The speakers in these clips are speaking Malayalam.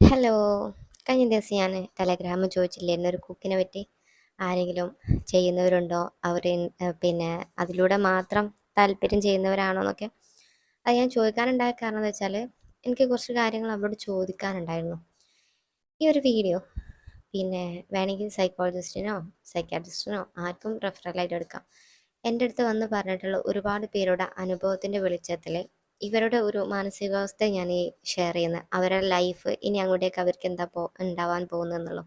ഹലോ. കഴിഞ്ഞ ദിവസം ഞാൻ ടെലഗ്രാമിൽ ചോദിച്ചില്ലായിരുന്നു ഒരു കുക്കിനെ പറ്റി. ആരെങ്കിലും ചെയ്യുന്നവരുണ്ടോ? അവർ പിന്നെ അതിലൂടെ മാത്രം താല്പര്യം ചെയ്യുന്നവരാണോ എന്നൊക്കെ. അത് ഞാൻ ചോദിക്കാനുണ്ടായ കാരണം എന്ന് വെച്ചാൽ എനിക്ക് കുറച്ച് കാര്യങ്ങൾ അവരോട് ചോദിക്കാനുണ്ടായിരുന്നു. ഈ ഒരു വീഡിയോ പിന്നെ വേണമെങ്കിൽ സൈക്കോളജിസ്റ്റിനോ സൈക്കാട്രിസ്റ്റിനോ ആർക്കും റെഫറലായിട്ട് എടുക്കാം. എന്റെ അടുത്ത് വന്ന് പറഞ്ഞിട്ടുള്ള ഒരുപാട് പേരുടെ അനുഭവത്തിന്റെ വെളിച്ചത്തിൽ ഇവരുടെ ഒരു മാനസികാവസ്ഥ ഞാൻ ഈ ഷെയർ ചെയ്യുന്നത് അവരുടെ ലൈഫ് ഇനി അങ്ങോട്ടേക്ക് അവർക്ക് എന്താ പോ ഉണ്ടാവാൻ പോകുന്നതെന്നുള്ളൂ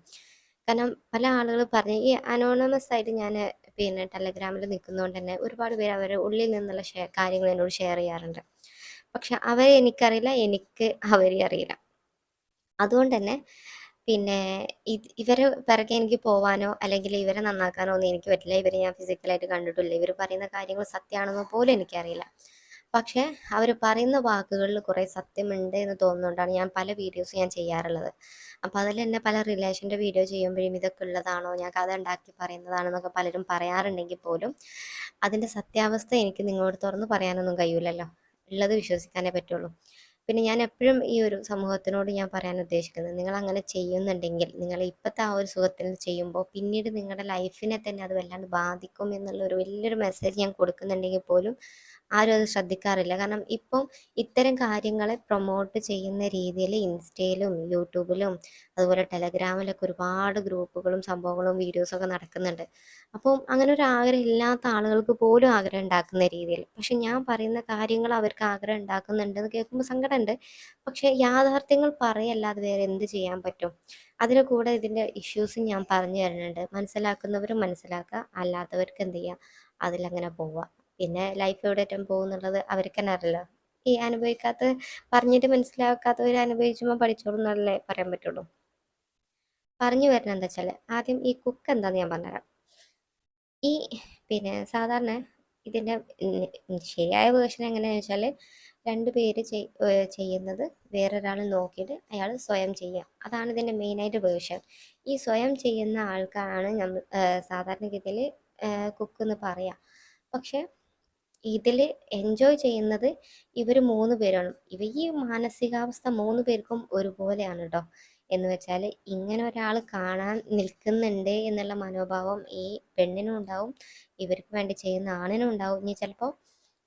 കാരണം പല ആളുകൾ പറഞ്ഞു ഈ അനോണമസ് ആയിട്ട് ഞാൻ പിന്നെ ടെലഗ്രാമിൽ നിൽക്കുന്നതുകൊണ്ട് തന്നെ ഒരുപാട് പേര് അവരുടെ ഉള്ളിൽ നിന്നുള്ള ഷെയർ കാര്യങ്ങൾ എന്നോട് ഷെയർ ചെയ്യാറുണ്ട്. പക്ഷെ അവരെ എനിക്കറിയില്ല എനിക്ക് അവരെ അറിയില്ല. അതുകൊണ്ട് തന്നെ പിന്നെ ഇവരെ പിറകെ എനിക്ക് പോവാനോ അല്ലെങ്കിൽ ഇവരെ നന്നാക്കാനോ ഒന്നും എനിക്ക് പറ്റില്ല. ഇവരെ ഞാൻ ഫിസിക്കലായിട്ട് കണ്ടിട്ടില്ല. ഇവർ പറയുന്ന കാര്യങ്ങൾ സത്യമാണെന്നോ പോലും എനിക്കറിയില്ല. പക്ഷേ അവർ പറയുന്ന വാക്കുകളിൽ കുറേ സത്യമുണ്ട് എന്ന് തോന്നുന്നുകൊണ്ടാണ് ഞാൻ പല വീഡിയോസ് ഞാൻ ചെയ്യാറുള്ളത്. അപ്പോൾ അതിൽ തന്നെ പല റിലേഷന്റെ വീഡിയോ ചെയ്യുമ്പോഴും ഇതൊക്കെ ഉള്ളതാണോ ഞാൻ കഥ ഉണ്ടാക്കി പറയുന്നതാണെന്നൊക്കെ പലരും പറയാറുണ്ടെങ്കിൽ പോലും അതിന്റെ സത്യാവസ്ഥ എനിക്ക് നിങ്ങളോട് തുറന്ന് പറയാനൊന്നും കഴിയില്ലല്ലോ ഉള്ളത് വിശ്വസിക്കാനേ പറ്റുള്ളൂ. പിന്നെ ഞാൻ എപ്പോഴും ഈ ഒരു സമൂഹത്തിനോട് ഞാൻ പറയാൻ ഉദ്ദേശിക്കുന്നത് നിങ്ങൾ അങ്ങനെ ചെയ്യുന്നുണ്ടെങ്കിൽ നിങ്ങൾ ഇപ്പോഴത്തെ ആ ഒരു സുഖത്തിൽ ചെയ്യുമ്പോൾ പിന്നീട് നിങ്ങളുടെ ലൈഫിനെ തന്നെ അത് വല്ലാണ്ട് ബാധിക്കും എന്നുള്ള ഒരു വലിയൊരു മെസ്സേജ് ഞാൻ കൊടുക്കുന്നുണ്ടെങ്കിൽ പോലും ആരും അത് ശ്രദ്ധിക്കാറില്ല. കാരണം ഇപ്പം ഇത്തരം കാര്യങ്ങളെ പ്രൊമോട്ട് ചെയ്യുന്ന രീതിയിൽ ഇൻസ്റ്റയിലും യൂട്യൂബിലും അതുപോലെ ടെലഗ്രാമിലൊക്കെ ഒരുപാട് ഗ്രൂപ്പുകളും സംഭവങ്ങളും വീഡിയോസൊക്കെ നടക്കുന്നുണ്ട്. അപ്പം അങ്ങനെ ഒരു ആഗ്രഹം ഇല്ലാത്ത ആളുകൾക്ക് പോലും ആഗ്രഹം ഉണ്ടാക്കുന്ന രീതിയിൽ. പക്ഷെ ഞാൻ പറയുന്ന കാര്യങ്ങൾ അവർക്ക് ആഗ്രഹം ഉണ്ടാക്കുന്നുണ്ടെന്ന് കേൾക്കുമ്പോൾ സങ്കടമുണ്ട്. പക്ഷെ യാഥാർത്ഥ്യങ്ങൾ പറയല്ലാതെ വേറെ എന്ത് ചെയ്യാൻ പറ്റും? അതിന് കൂടെ ഇതിന്റെ ഇഷ്യൂസും ഞാൻ പറഞ്ഞു തരുന്നുണ്ട്. മനസ്സിലാക്കുന്നവരും മനസ്സിലാക്കുക അല്ലാത്തവർക്ക് എന്ത് ചെയ്യുക? അതിലങ്ങനെ പോവുക. പിന്നെ ലൈഫ് എവിടെയറ്റം പോകുന്നുള്ളത് അവർക്ക് തന്നെ അറിയില്ല. ഈ അനുഭവിക്കാത്ത പറഞ്ഞിട്ട് മനസ്സിലാക്കാത്തവർ അനുഭവിച്ചുമ്പോൾ പഠിച്ചോളും എന്നല്ലേ പറയാൻ പറ്റുള്ളൂ. പറഞ്ഞു വരുന്നത് എന്താ വെച്ചാൽ ആദ്യം ഈ കുക്ക് എന്താന്ന് ഞാൻ പറഞ്ഞുതരാം. ഈ പിന്നെ സാധാരണ ഇതിന്റെ ശരിയായ വേർഷൻ എങ്ങനെയാണെന്ന് വെച്ചാൽ രണ്ട് പേര് ചെയ്യുന്നത് വേറൊരാൾ നോക്കിയിട്ട് അയാൾ സ്വയം ചെയ്യുക. അതാണ് ഇതിന്റെ മെയിനായിട്ട് വേർഷൻ ഈ സ്വയം ചെയ്യുന്ന ആൾക്കാരാണ് നമ്മൾ സാധാരണഗതിയിൽ കുക്ക് എന്ന് പറയുക പക്ഷെ ഇതിൽ എൻജോയ് ചെയ്യുന്നത് ഇവർ മൂന്ന് പേരാണ്. ഇവ ഈ മാനസികാവസ്ഥ മൂന്ന് പേർക്കും ഒരുപോലെയാണ് കേട്ടോ എന്ന് വെച്ചാൽ ഇങ്ങനെ ഒരാൾ കാണാൻ നിൽക്കുന്നുണ്ട് എന്നുള്ള മനോഭാവം ഈ പെണ്ണിനും ഉണ്ടാവും ഇവർക്ക് വേണ്ടി ചെയ്യുന്ന ആണിനും ഉണ്ടാവും. ഇനി ചിലപ്പോൾ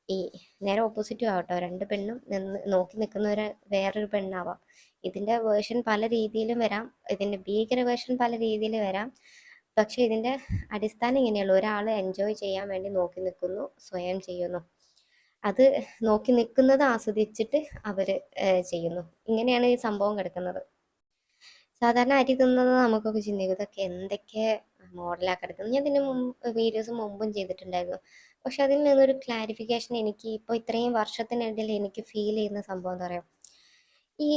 ഈ നേരെ ഓപ്പോസിറ്റും ആവട്ടോ. രണ്ട് പെണ്ണും നിന്ന് നോക്കി നിൽക്കുന്നവരെ വേറൊരു പെണ്ണാവാം. ഇതിന്റെ വേർഷൻ പല രീതിയിലും വരാം. ഇതിന്റെ ഭീകര വേർഷൻ പല രീതിയിൽ വരാം. പക്ഷെ ഇതിന്റെ അടിസ്ഥാനം ഇങ്ങനെയുള്ളൂ ഒരാൾ എൻജോയ് ചെയ്യാൻ വേണ്ടി നോക്കി നിൽക്കുന്നു സ്വയം ചെയ്യുന്നു. അത് നോക്കി നിൽക്കുന്നത് ആസ്വദിച്ചിട്ട് അവർ ചെയ്യുന്നു. ഇങ്ങനെയാണ് ഈ സംഭവം കിടക്കുന്നത്. സാധാരണ അരി തിന്നത് നമുക്കൊക്കെ ചിന്തിക്കും ഇതൊക്കെ എന്തൊക്കെ മോഡലാക്കി എടുക്കുന്നത് ഞാൻ ഇതിന് മുമ്പ് വീഡിയോസ് മുമ്പും ചെയ്തിട്ടുണ്ടായിരുന്നു. പക്ഷെ അതിൽ നിന്നൊരു ക്ലാരിഫിക്കേഷൻ എനിക്ക് ഇപ്പോൾ ഇത്രയും വർഷത്തിനിടയിൽ എനിക്ക് ഫീൽ ചെയ്യുന്ന സംഭവം എന്താ പറയുക ഈ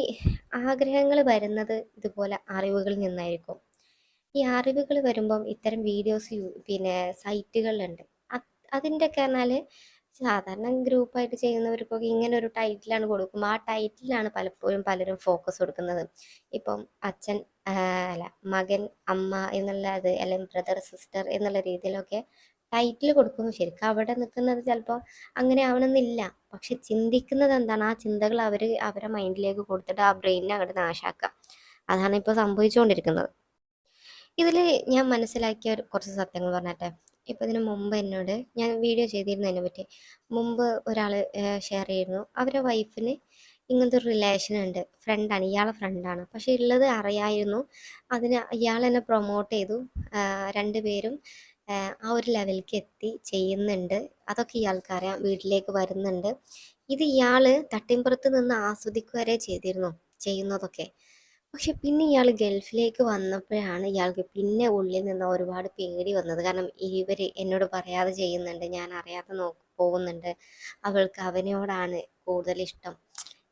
ആഗ്രഹങ്ങൾ വരുന്നത് ഇതുപോലെ അറിവുകളിൽ നിന്നായിരിക്കും. ഈ അറിവുകൾ വരുമ്പം ഇത്തരം വീഡിയോസ് പിന്നെ സൈറ്റുകളിലുണ്ട് അതിന്റെയൊക്കെ പറഞ്ഞാൽ സാധാരണ ഗ്രൂപ്പായിട്ട് ചെയ്യുന്നവർക്കൊക്കെ ഇങ്ങനെ ഒരു ടൈറ്റിലാണ് കൊടുക്കും. ആ ടൈറ്റിലാണ് പലപ്പോഴും പലരും ഫോക്കസ് കൊടുക്കുന്നത്. ഇപ്പം അച്ഛൻ അല്ല മകൻ അമ്മ എന്നുള്ളത് അല്ലെങ്കിൽ ബ്രദർ സിസ്റ്റർ എന്നുള്ള രീതിയിലൊക്കെ ടൈറ്റിൽ കൊടുക്കുമ്പോൾ ശരിക്കും അവിടെ നിൽക്കുന്നത് ചിലപ്പോൾ അങ്ങനെ ആവണമെന്നില്ല. പക്ഷെ ചിന്തിക്കുന്നത് എന്താണ്? ആ ചിന്തകൾ അവർ അവരുടെ മൈൻഡിലേക്ക് കൊടുത്തിട്ട് ആ ബ്രെയിനിനെ അങ്ങോട്ട് നാശാക്കുക. അതാണ് ഇപ്പോൾ സംഭവിച്ചുകൊണ്ടിരിക്കുന്നത്. ഇതിൽ ഞാൻ മനസ്സിലാക്കിയ കുറച്ച് സത്യങ്ങൾ പറഞ്ഞട്ടെ. ഇപ്പം ഇതിന് മുമ്പ് എന്നോട് ഞാൻ വീഡിയോ ചെയ്തിരുന്നതിനെ പറ്റി. മുമ്പ് ഒരാൾ ഷെയർ ചെയ്യുന്നു അവരുടെ വൈഫിന് ഇങ്ങനത്തെ ഒരു റിലേഷൻ ഉണ്ട്. ഫ്രണ്ടാണ് ഇയാളെ ഫ്രണ്ടാണ് പക്ഷേ ഉള്ളത് അറിയായിരുന്നു. അതിന് ഇയാൾ എന്നെ പ്രൊമോട്ട് ചെയ്തു. രണ്ടുപേരും ആ ഒരു ലെവലിലേക്ക് എത്തി ചെയ്യുന്നുണ്ട്. അതൊക്കെ ഇയാൾക്ക് അറിയാം. വീട്ടിലേക്ക് വരുന്നുണ്ട്. ഇത് ഇയാൾ തട്ടിമ്പുറത്ത് നിന്ന് ആസ്വദിക്കുക വരെ ചെയ്തിരുന്നു. ചെയ്യുന്നതൊക്കെ. പക്ഷെ പിന്നെ ഇയാൾ ഗൾഫിലേക്ക് വന്നപ്പോഴാണ് ഇയാൾക്ക് പിന്നെ ഉള്ളിൽ നിന്ന് ഒരുപാട് പേടി വന്നത്. കാരണം ഇവർ എന്നോട് പറയാതെ ചെയ്യുന്നുണ്ട് ഞാൻ അറിയാതെ നോക്കി പോകുന്നുണ്ട്. അവൾക്ക് അവനോടാണ് കൂടുതൽ ഇഷ്ടം.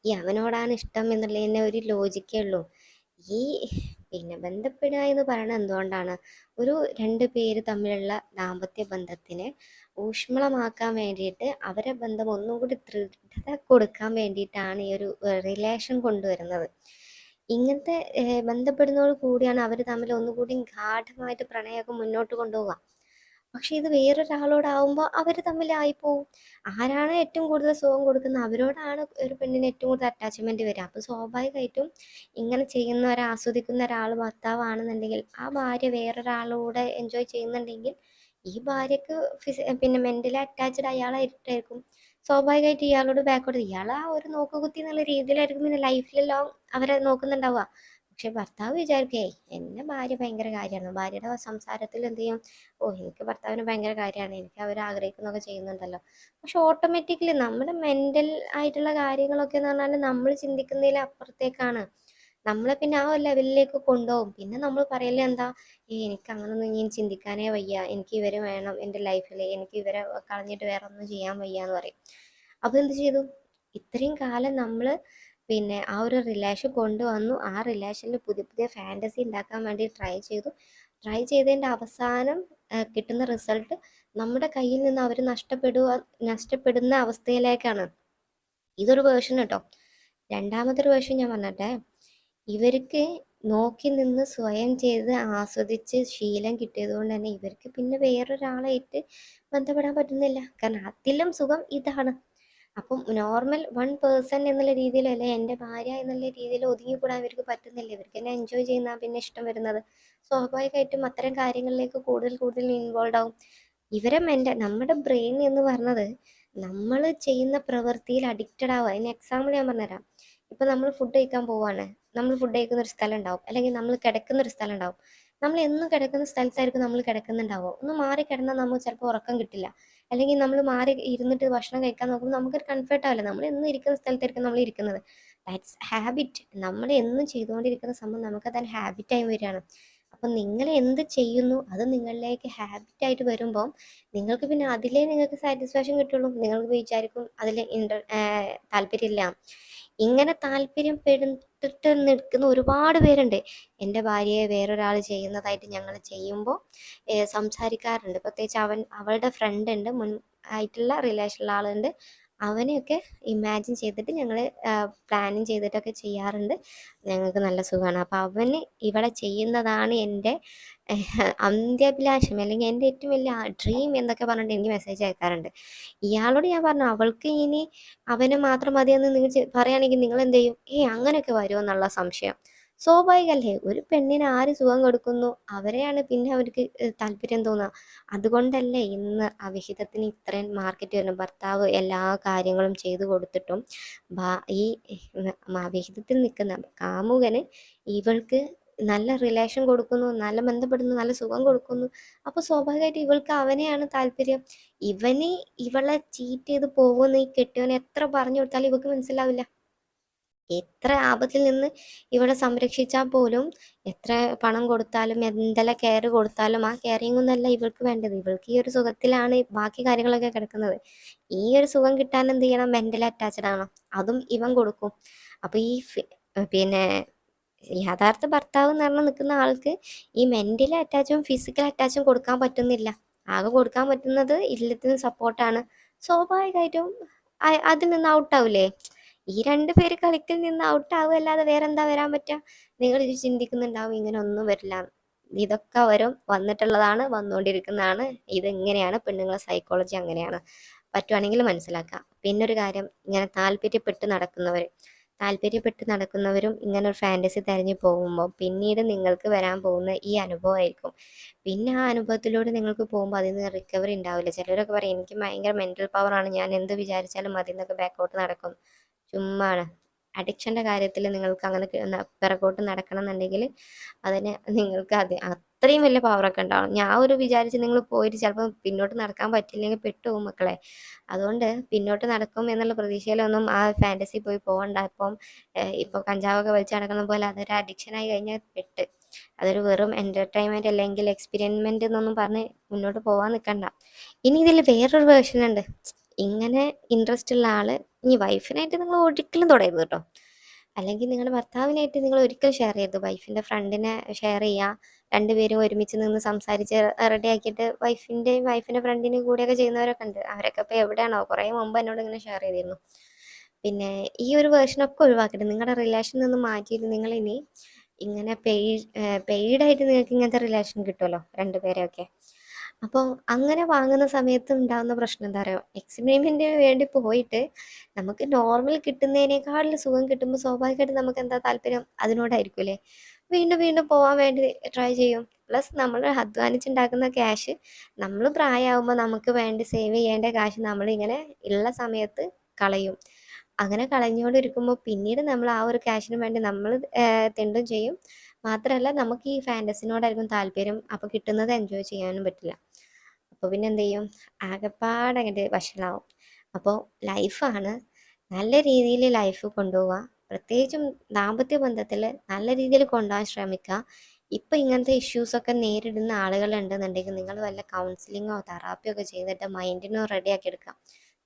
ഈ അവനോടാണ് ഇഷ്ടം എന്നുള്ളതിന്റെ ഒരു ലോജിക്കേ ഉള്ളൂ. ഈ പിന്നെ ബന്ധപ്പെടുക എന്ന് പറയുന്നത് എന്തുകൊണ്ടാണ്? ഒരു രണ്ട് പേര് തമ്മിലുള്ള ദാമ്പത്യ ബന്ധത്തിനെ ഊഷ്മളമാക്കാൻ വേണ്ടിയിട്ട് അവരെ ബന്ധം ഒന്നും കൂടി ദൃഢത കൊടുക്കാൻ വേണ്ടിയിട്ടാണ് ഈ ഒരു റിലേഷൻ കൊണ്ടുവരുന്നത്. ഇങ്ങനത്തെ ബന്ധപ്പെടുന്നതോട് കൂടിയാണ് അവർ തമ്മിൽ ഒന്നുകൂടി ഗാഠമായിട്ട് പ്രണയമൊക്കെ മുന്നോട്ട് കൊണ്ടുപോകാം പക്ഷെ ഇത് വേറൊരാളോടാവുമ്പോൾ അവർ തമ്മിലായി പോവും ആരാണ് ഏറ്റവും കൂടുതൽ സുഖം കൊടുക്കുന്നത്? അവരോടാണ് ഒരു പെണ്ണിന് ഏറ്റവും കൂടുതൽ അറ്റാച്ച്മെന്റ് വരിക. അപ്പോൾ സ്വാഭാവികമായിട്ടും ഇങ്ങനെ ചെയ്യുന്ന ഒരാ ആസ്വദിക്കുന്ന ഒരാൾ ഭർത്താവാണെന്നുണ്ടെങ്കിൽ ആ ഭാര്യ വേറൊരാളോടെ എൻജോയ് ചെയ്യുന്നുണ്ടെങ്കിൽ ഈ ഭാര്യക്ക് ഫിസി പിന്നെ മെന്റലി അറ്റാച്ച്ഡ് അയാളായിട്ടായിരിക്കും സ്വാഭാവികമായിട്ട് ഇയാളോട് ബാക്കോട്ട് ഇയാൾ ആ ഒരു നോക്കുകുത്തി എന്നുള്ള രീതിയിലായിരിക്കും പിന്നെ ലൈഫിലെല്ലാം അവരെ നോക്കുന്നുണ്ടാവുക. പക്ഷെ ഭർത്താവ് വിചാരിക്കേ എന്നെ ഭാര്യ ഭയങ്കര കാര്യമാണ് ഭാര്യയുടെ സംസാരത്തിൽ എന്ത് ചെയ്യും? ഓ എനിക്ക് ഭർത്താവിന് ഭയങ്കര കാര്യമാണ് എനിക്ക് അവർ ആഗ്രഹിക്കുന്നൊക്കെ ചെയ്യുന്നുണ്ടല്ലോ. പക്ഷെ ഓട്ടോമാറ്റിക്കലി നമ്മുടെ മെന്റൽ ആയിട്ടുള്ള കാര്യങ്ങളൊക്കെ എന്ന് പറഞ്ഞാൽ നമ്മൾ ചിന്തിക്കുന്നതിൽ അപ്പുറത്തേക്കാണ് നമ്മളെ പിന്നെ ആ ഒരു ലെവലിലേക്ക് കൊണ്ടുപോകും. പിന്നെ നമ്മൾ പറയല്ലേ എന്താ എനിക്ക് അങ്ങനൊന്നും ഇനി ചിന്തിക്കാനേ വയ്യ. എനിക്ക് ഇവരെ വേണം എന്റെ ലൈഫിൽ എനിക്ക് ഇവരെ കളഞ്ഞിട്ട് വേറെ ഒന്നും ചെയ്യാൻ വയ്യ എന്ന് പറയും. അപ്പോൾ എന്ത് ചെയ്തു? ഇത്രയും കാലം നമ്മൾ പിന്നെ ആ ഒരു റിലേഷൻ കൊണ്ടുവന്നു. ആ റിലേഷനിൽ പുതിയ പുതിയ ഫാന്റസി ഉണ്ടാക്കാൻ വേണ്ടി ട്രൈ ചെയ്തു. ട്രൈ ചെയ്തതിന്റെ അവസാനം കിട്ടുന്ന റിസൾട്ട് നമ്മുടെ കയ്യിൽ നിന്ന് അവർ നഷ്ടപ്പെടുക നഷ്ടപ്പെടുന്ന അവസ്ഥയിലേക്കാണ്. ഇതൊരു വേർഷൻ കേട്ടോ ഒരു വേർഷൻ ഞാൻ പറഞ്ഞട്ടെ. ഇവർക്ക് നോക്കി നിന്ന് സ്വയം ചെയ്ത് ആസ്വദിച്ച് ശീലം കിട്ടിയത് കൊണ്ട് തന്നെ ഇവർക്ക് പിന്നെ വേറൊരാളായിട്ട് ബന്ധപ്പെടാൻ പറ്റുന്നില്ല. കാരണം അതിലും സുഖം ഇതാണ്. അപ്പം നോർമൽ വൺ പേഴ്സൺ എന്നുള്ള രീതിയിലല്ല എന്റെ ഭാര്യ എന്നുള്ള രീതിയിൽ ഒതുങ്ങിക്കൂടാൻ ഇവർക്ക് പറ്റുന്നില്ല. ഇവർക്ക് എന്നെ എൻജോയ് ചെയ്യുന്ന പിന്നെ ഇഷ്ടം വരുന്നത്. സ്വാഭാവികമായിട്ടും അത്തരം കാര്യങ്ങളിലേക്ക് കൂടുതൽ കൂടുതൽ ഇൻവോൾവ് ആവും. ഇവരെ മെന്റെ നമ്മുടെ ബ്രെയിൻ എന്ന് പറഞ്ഞത് നമ്മൾ ചെയ്യുന്ന പ്രവൃത്തിയിൽ അഡിക്റ്റഡ് ആവുക. അതിന് എക്സാമ്പിൾ ഞാൻ പറഞ്ഞുതരാം. ഇപ്പം നമ്മൾ ഫുഡ് കഴിക്കാൻ പോവാണ്. നമ്മൾ ഫുഡ് കഴിക്കുന്ന ഒരു സ്ഥലം ഉണ്ടാവും. അല്ലെങ്കിൽ നമ്മൾ കിടക്കുന്ന ഒരു സ്ഥലം ഉണ്ടാവും. നമ്മൾ എന്നും കിടക്കുന്ന സ്ഥലത്തായിരിക്കും നമ്മൾ കിടക്കുന്നുണ്ടാവുക. ഒന്ന് മാറി കിടന്നാൽ നമുക്ക് ചിലപ്പോൾ ഉറക്കം കിട്ടില്ല. അല്ലെങ്കിൽ നമ്മൾ മാറി ഇരുന്നിട്ട് ഭക്ഷണം കഴിക്കാൻ നോക്കുമ്പോൾ നമുക്കൊരു കംഫർട്ട് ആവില്ല. നമ്മൾ എന്നും ഇരിക്കുന്ന സ്ഥലത്തായിരിക്കും നമ്മൾ ഇരിക്കുന്നത്. ദാറ്റ്സ് ഹാബിറ്റ് നമ്മൾ എന്നും ചെയ്തുകൊണ്ടിരിക്കുന്ന സംഭവം നമുക്ക് നമുക്കത് ഹാബിറ്റായി വരികയാണ്. അപ്പം നിങ്ങൾ എന്ത് ചെയ്യുന്നു അത് നിങ്ങളിലേക്ക് ഹാബിറ്റായിട്ട് വരുമ്പോൾ നിങ്ങൾക്ക് പിന്നെ അതിലേ നിങ്ങൾക്ക് സാറ്റിസ്ഫാക്ഷൻ കിട്ടുള്ളൂ. നിങ്ങൾക്ക് വിചാരിക്കും അതിൽ ഇൻട്ര താല്പര്യമില്ല. ഇങ്ങനെ താല്പര്യപ്പെട്ടിട്ട് നിൽക്കുന്ന ഒരുപാട് പേരുണ്ട്. എന്റെ ഭാര്യയെ വേറൊരാൾ ചെയ്യുന്നതായിട്ട് ഞങ്ങൾ ചെയ്യുമ്പോൾ സംസാരിക്കാറുണ്ട്. പ്രത്യേകിച്ച് അവൻ അവളുടെ ഫ്രണ്ട് ഉണ്ട്. മുൻ ആയിട്ടുള്ള റിലേഷനിലുള്ള ആളുണ്ട്. അവനെയൊക്കെ ഇമാജിൻ ചെയ്തിട്ട് ഞങ്ങൾ പ്ലാനിങ് ചെയ്തിട്ടൊക്കെ ചെയ്യാറുണ്ട്. ഞങ്ങൾക്ക് നല്ല സുഖമാണ്. അപ്പോൾ അവന് ഇവിടെ ചെയ്യുന്നതാണ് എന്റെ അന്ത്യാഭിലാഷം അല്ലെങ്കിൽ എന്റെ ഏറ്റവും വലിയ ഡ്രീം എന്നൊക്കെ പറഞ്ഞിട്ട് എനിക്ക് മെസ്സേജ് അയക്കാറുണ്ട്. ഇയാളോട് ഞാൻ പറഞ്ഞു അവൾക്ക് ഇനി അവനെ മാത്രം മതിയെന്ന് നിങ്ങൾ പറയുകയാണെങ്കിൽ നിങ്ങൾ എന്ത് ചെയ്യും? ഏ അങ്ങനെയൊക്കെ വരുമോ എന്നുള്ള സംശയം. സ്വാഭാവികമല്ലേ? ഒരു പെണ്ണിന് ആര് സുഖം കൊടുക്കുന്നു? അവരെയാണ് പിന്നെ അവർക്ക് താല്പര്യം തോന്നുക അതുകൊണ്ടല്ലേ ഇന്ന് അവിഹിതത്തിന് ഇത്രയും മാർക്കറ്റ് വരുന്നത് ഭർത്താവ് എല്ലാ കാര്യങ്ങളും ചെയ്തു കൊടുത്തിട്ടും ഈ അവിഹിതത്തിൽ നിൽക്കുന്ന കാമുകന് ഇവൾക്ക് നല്ല റിലേഷൻ കൊടുക്കുന്നു നല്ല ബന്ധപ്പെടുന്നു നല്ല സുഖം കൊടുക്കുന്നു. അപ്പോൾ സ്വാഭാവികമായിട്ട് ഇവൾക്ക് അവനെയാണ് താല്പര്യം. ഇവന് ഇവളെ ചീറ്റ് ചെയ്ത് പോകുന്ന ഈ കെട്ടിയവനെ എത്ര പറഞ്ഞു കൊടുത്താലും ഇവൾക്ക് മനസ്സിലാവില്ല. എത്ര ആപത്തിൽ നിന്ന് ഇവളെ സംരക്ഷിച്ചാൽ പോലും എത്ര പണം കൊടുത്താലും എന്തെല്ലാം കെയർ കൊടുത്താലും ആ കെയറിംഗ് ഒന്നല്ല ഇവൾക്ക് വേണ്ടത്. ഇവൾക്ക് ഈ ഒരു സുഖത്തിലാണ് ബാക്കി കാര്യങ്ങളൊക്കെ കിടക്കുന്നത്. ഈ ഒരു സുഖം കിട്ടാൻ എന്ത് ചെയ്യണം? മെന്റൽ അറ്റാച്ച്ഡ് ആണോ? അതും ഇവൻ കൊടുക്കും. അപ്പൊ ഈ പിന്നെ യഥാർത്ഥ ഭർത്താവ് എന്ന് നിൽക്കുന്ന ആൾക്ക് ഈ മെന്റൽ അറ്റാച്ചും ഫിസിക്കൽ അറ്റാച്ചും കൊടുക്കാൻ പറ്റുന്നില്ല. ആകെ കൊടുക്കാൻ പറ്റുന്നത് ഇല്ലത്തിന് സപ്പോർട്ടാണ് സ്വാഭാവികമായിട്ടും അതിൽ നിന്ന് ഔട്ടാവില്ലേ ഈ രണ്ട് പേര് കളിക്കിൽ നിന്ന് ഔട്ട് ആവുകയല്ലാതെ വേറെ എന്താ വരാൻ പറ്റുക നിങ്ങൾ ഇത് ചിന്തിക്കുന്നുണ്ടാവും ഇങ്ങനെ ഒന്നും വരില്ല. ഇതൊക്കെ വരും. വന്നിട്ടുള്ളതാണ് വന്നുകൊണ്ടിരിക്കുന്നതാണ് ഇതെങ്ങനെയാണ്? പെണ്ണുങ്ങളെ സൈക്കോളജി അങ്ങനെയാണ്. പറ്റുവാണെങ്കിൽ മനസ്സിലാക്കാം. പിന്നെ ഒരു കാര്യം ഇങ്ങനെ താല്പര്യപ്പെട്ട് നടക്കുന്നവർ താല്പര്യപ്പെട്ട് നടക്കുന്നവരും ഇങ്ങനെ ഒരു ഫാന്റസി തിരഞ്ഞു പോകുമ്പോൾ പിന്നീട് നിങ്ങൾക്ക് വരാൻ പോകുന്ന ഈ അനുഭവമായിരിക്കും. പിന്നെ ആ അനുഭവത്തിലൂടെ നിങ്ങൾക്ക് പോകുമ്പോൾ അതിൽ നിന്ന് റിക്കവറി ഉണ്ടാവില്ല. ചിലരൊക്കെ പറയും എനിക്ക് ഭയങ്കര മെന്റൽ പവറാണ് ഞാൻ എന്ത് വിചാരിച്ചാലും അതിൽ നിന്നൊക്കെ ബാക്കോട്ട് നടക്കും. ചുമ്മാണ്. അഡിക്ഷന്റെ കാര്യത്തിൽ നിങ്ങൾക്ക് അങ്ങനെ പിറകോട്ട് നടക്കണം എന്നുണ്ടെങ്കിൽ അതിന് നിങ്ങൾക്ക് അത് അത്രയും വലിയ പവറൊക്കെ ഉണ്ടാവും ഞാൻ ഒരു വിചാരിച്ച് നിങ്ങൾ പോയിട്ട് ചിലപ്പോൾ പിന്നോട്ട് നടക്കാൻ പറ്റില്ലെങ്കിൽ പെട്ടുപോകും മക്കളെ. അതുകൊണ്ട് പിന്നോട്ട് നടക്കും എന്നുള്ള പ്രതീക്ഷയിലൊന്നും ആ ഫാന്റസി പോയി പോകണ്ട. ഇപ്പം ഇപ്പോൾ കഞ്ചാവൊക്കെ വലിച്ചു നടക്കുന്ന പോലെ അതൊരു അഡിക്ഷനായി കഴിഞ്ഞാൽ പെട്ട്. അതൊരു വെറും എന്റർടൈൻമെന്റ് അല്ലെങ്കിൽ എക്സ്പെരിമെന്റ് എന്നൊന്നും പറഞ്ഞ് മുന്നോട്ട് പോകാൻ നിൽക്കണ്ട ഇനി ഇതിൽ വേറൊരു വേർഷൻ ഉണ്ട്. ഇങ്ങനെ ഇൻട്രസ്റ്റ് ഉള്ള ആൾ ഇനി വൈഫിനായിട്ട് നിങ്ങൾ ഒരിക്കലും തുടരുത് കേട്ടോ. അല്ലെങ്കിൽ നിങ്ങളുടെ ഭർത്താവിനായിട്ട് നിങ്ങൾ ഒരിക്കലും ഷെയർ ചെയ്യരുത്. വൈഫിന്റെ ഫ്രണ്ടിനെ ഷെയർ ചെയ്യുക രണ്ടുപേരും ഒരുമിച്ച് നിന്ന് സംസാരിച്ച് റെഡി ആക്കിയിട്ട് വൈഫിന്റെയും വൈഫിന്റെ ഫ്രണ്ടിന്റെയും കൂടെയൊക്കെ ചെയ്യുന്നവരൊക്കെ ഉണ്ട്. അവരൊക്കെ ഇപ്പോൾ എവിടെയാണോ? കുറേ മുമ്പ് എന്നോട് ഇങ്ങനെ ഷെയർ ചെയ്തിരുന്നു. പിന്നെ ഈ ഒരു വേർഷൻ ഒക്കെ ഒഴിവാക്കിയിട്ട് നിങ്ങളുടെ റിലേഷൻ നിന്ന് മാറ്റിയിട്ട് നിങ്ങൾ ഇനി ഇങ്ങനെ പെയ്ഡ് പെയ്ഡായിട്ട് നിങ്ങൾക്ക് ഇങ്ങനത്തെ റിലേഷൻ കിട്ടുമല്ലോ രണ്ടുപേരെയൊക്കെ. അപ്പോൾ അങ്ങനെ വാങ്ങുന്ന സമയത്ത് ഉണ്ടാകുന്ന പ്രശ്നം എന്താ പറയുക എക്സ്പെരിമെന്റിന് വേണ്ടി പോയിട്ട് നമുക്ക് നോർമൽ കിട്ടുന്നതിനേക്കാളും സുഖം കിട്ടുമ്പോൾ സ്വാഭാവികമായിട്ടും നമുക്ക് എന്താ താല്പര്യം? അതിനോടായിരിക്കും അല്ലേ? വീണ്ടും വീണ്ടും പോകാൻ വേണ്ടി ട്രൈ ചെയ്യും. പ്ലസ് നമ്മൾ അധ്വാനിച്ചുണ്ടാക്കുന്ന ക്യാഷ് നമ്മൾ പ്രായമാകുമ്പോൾ നമുക്ക് വേണ്ടി സേവ് ചെയ്യേണ്ട കാശ് നമ്മളിങ്ങനെ ഉള്ള സമയത്ത് കളയും. അങ്ങനെ കളഞ്ഞുകൊണ്ടിരിക്കുമ്പോൾ പിന്നീട് നമ്മൾ ആ ഒരു ക്യാഷിന് വേണ്ടി നമ്മൾ തിണ്ടും ചെയ്യും. മാത്രമല്ല നമുക്ക് ഈ ഫാന്റസിനോടായിരിക്കും താല്പര്യം. അപ്പോൾ കിട്ടുന്നത് എൻജോയ് ചെയ്യാനും പറ്റില്ല. അപ്പോൾ പിന്നെ എന്ത് ചെയ്യും ആകെപ്പാടെ അങ്ങോട്ട് വഷളാവും. അപ്പോൾ ലൈഫാണ് നല്ല രീതിയിൽ ലൈഫ് കൊണ്ടുപോവുക പ്രത്യേകിച്ചും ദാമ്പത്യ ബന്ധത്തിൽ നല്ല രീതിയിൽ കൊണ്ടുപോകാൻ ശ്രമിക്കുക ഇപ്പം ഇങ്ങനത്തെ ഇഷ്യൂസൊക്കെ നേരിടുന്ന ആളുകളുണ്ടെന്നുണ്ടെങ്കിൽ നിങ്ങൾ വല്ല കൗൺസിലിങ്ങോ തെറാപ്പിയോ ഒക്കെ ചെയ്തിട്ട് മൈൻഡിനോ റെഡിയാക്കി എടുക്കാം.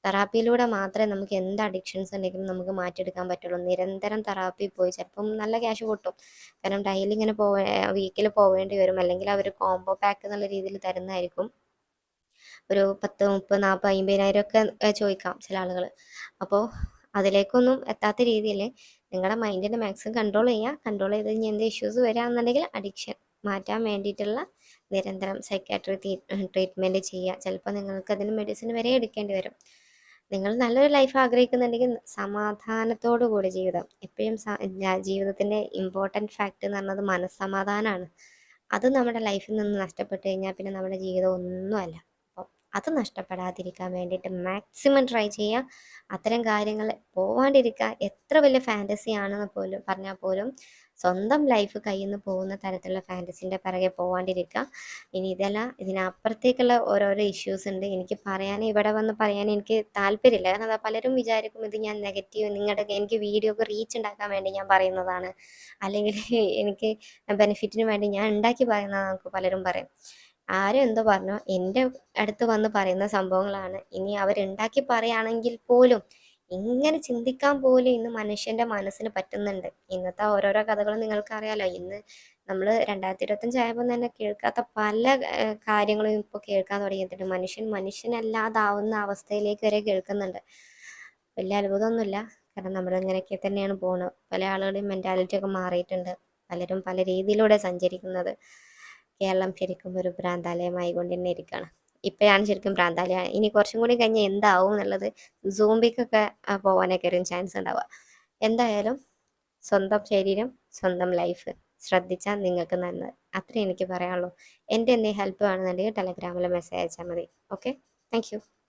തെറാപ്പിയിലൂടെ മാത്രമേ നമുക്ക് എന്ത് അഡിക്ഷൻസ് ഉണ്ടെങ്കിലും നമുക്ക് മാറ്റിയെടുക്കാൻ പറ്റുള്ളൂ. നിരന്തരം തെറാപ്പി പോയി ചിലപ്പം നല്ല ക്യാഷ് പൊട്ടും കാരണം ഡെയിലി ഇങ്ങനെ പോവേ വീക്കിൽ പോവേണ്ടി വരും. അല്ലെങ്കിൽ അവർ കോംബോ പാക്ക് എന്നുള്ള രീതിയിൽ തരുന്നതായിരിക്കും. ഒരു പത്ത് മുപ്പത് നാൽപ്പത് അമ്പതിനായിരം ഒക്കെ ചോദിക്കാം ചില ആളുകൾ അപ്പോൾ അതിലേക്കൊന്നും എത്താത്ത രീതിയിൽ നിങ്ങളുടെ മൈൻഡിനെ മാക്സിമം കൺട്രോൾ ചെയ്യുക കൺട്രോൾ ചെയ്ത് കഴിഞ്ഞാൽ എന്ത് ഇഷ്യൂസ് വരാമെന്നുണ്ടെങ്കിൽ അഡിക്ഷൻ മാറ്റാൻ വേണ്ടിയിട്ടുള്ള നിരന്തരം സൈക്കാട്രി ട്രീറ്റ്മെന്റ് ചെയ്യുക ചിലപ്പോൾ നിങ്ങൾക്ക് അതിന് മെഡിസിൻ വരെ എടുക്കേണ്ടി വരും. നിങ്ങൾ നല്ലൊരു ലൈഫ് ആഗ്രഹിക്കുന്നുണ്ടെങ്കിൽ സമാധാനത്തോടു കൂടി ജീവിതം. എപ്പോഴും ജീവിതത്തിന്റെ ഇമ്പോർട്ടന്റ് ഫാക്റ്റ് എന്ന് പറഞ്ഞത് മനസ്സമാധാനമാണ് അത് നമ്മുടെ ലൈഫിൽ നിന്ന് നഷ്ടപ്പെട്ടു കഴിഞ്ഞാൽ പിന്നെ നമ്മുടെ ജീവിതം ഒന്നുമല്ല. അത് നഷ്ടപ്പെടാതിരിക്കാൻ വേണ്ടിയിട്ട് മാക്സിമം ട്രൈ ചെയ്യുക. അത്തരം കാര്യങ്ങൾ പോവാണ്ടിരിക്കുക. എത്ര വലിയ ഫാന്റസി ആണെന്ന് പോലും പറഞ്ഞാൽ പോലും സ്വന്തം ലൈഫ് കയ്യിൽ നിന്ന് പോകുന്ന തരത്തിലുള്ള ഫാന്റസിന്റെ പിറകെ പോവാണ്ടിരിക്കുക. ഇനി ഇതല്ല ഇതിനപ്പുറത്തേക്കുള്ള ഓരോരോ ഇഷ്യൂസ് ഉണ്ട്. എനിക്ക് പറയാൻ ഇവിടെ വന്ന് പറയാൻ എനിക്ക് താല്പര്യമില്ല. കാരണം പലരും വിചാരിക്കും ഇത് ഞാൻ നെഗറ്റീവ് നിങ്ങളുടെ എനിക്ക് വീഡിയോ ഒക്കെ റീച്ച് ഉണ്ടാക്കാൻ വേണ്ടി ഞാൻ പറയുന്നതാണ്. അല്ലെങ്കിൽ എനിക്ക് ബെനിഫിറ്റിന് വേണ്ടി ഞാൻ ഉണ്ടാക്കി പറയുന്നതാണ് നമുക്ക് പലരും പറയും. ആരും എന്തോ പറഞ്ഞോ? എന്റെ അടുത്ത് വന്ന് പറയുന്ന സംഭവങ്ങളാണ്. ഇനി അവരുണ്ടാക്കി പറയുകയാണെങ്കിൽ പോലും ഇങ്ങനെ ചിന്തിക്കാൻ പോലും ഇന്ന് മനുഷ്യന്റെ മനസ്സിന് പറ്റുന്നുണ്ട്. ഇന്നത്തെ ഓരോരോ കഥകളും നിങ്ങൾക്കറിയാലോ. ഇന്ന് നമ്മൾ രണ്ടായിരത്തി ഇരുപത്തഞ്ച് തന്നെ കേൾക്കാത്ത പല കാര്യങ്ങളും ഇപ്പോൾ കേൾക്കാൻ തുടങ്ങിയിട്ടുണ്ട്. മനുഷ്യൻ മനുഷ്യനല്ലാതാവുന്ന അവസ്ഥയിലേക്ക് വരെ കേൾക്കുന്നുണ്ട്. വലിയ അത്ഭുതമൊന്നുമില്ല. കാരണം നമ്മൾ ഇങ്ങനെയൊക്കെ തന്നെയാണ് പോകുന്നത് പല ആളുകളുടെയും മെന്റാലിറ്റി ഒക്കെ മാറിയിട്ടുണ്ട്. പലരും പല രീതിയിലൂടെ സഞ്ചരിക്കുന്നത്. കേരളം ശരിക്കും ഒരു ഭ്രാന്താലയമായി കൊണ്ട് തന്നെ ഇരിക്കുകയാണ് ഇപ്പോഴാണ് ശരിക്കും ഭ്രാന്താലയം. ഇനി കുറച്ചും കൂടി കഴിഞ്ഞാൽ എന്താവും എന്നുള്ളത് സൂംബിക്കൊക്കെ പോകാനൊക്കെ ഒരു ചാൻസ് ഉണ്ടാവുക. എന്തായാലും സ്വന്തം ശരീരം സ്വന്തം ലൈഫ് ശ്രദ്ധിച്ചാൽ നിങ്ങൾക്ക് നല്ലത് അത്രേ എനിക്ക് പറയാനുള്ളൂ. എന്റെ എന്തെങ്കിലും ഹെൽപ്പ് വേണമെന്നുണ്ടെങ്കിൽ ടെലഗ്രാമിൽ മെസ്സേജ് അയച്ചാൽ മതി. Okay thank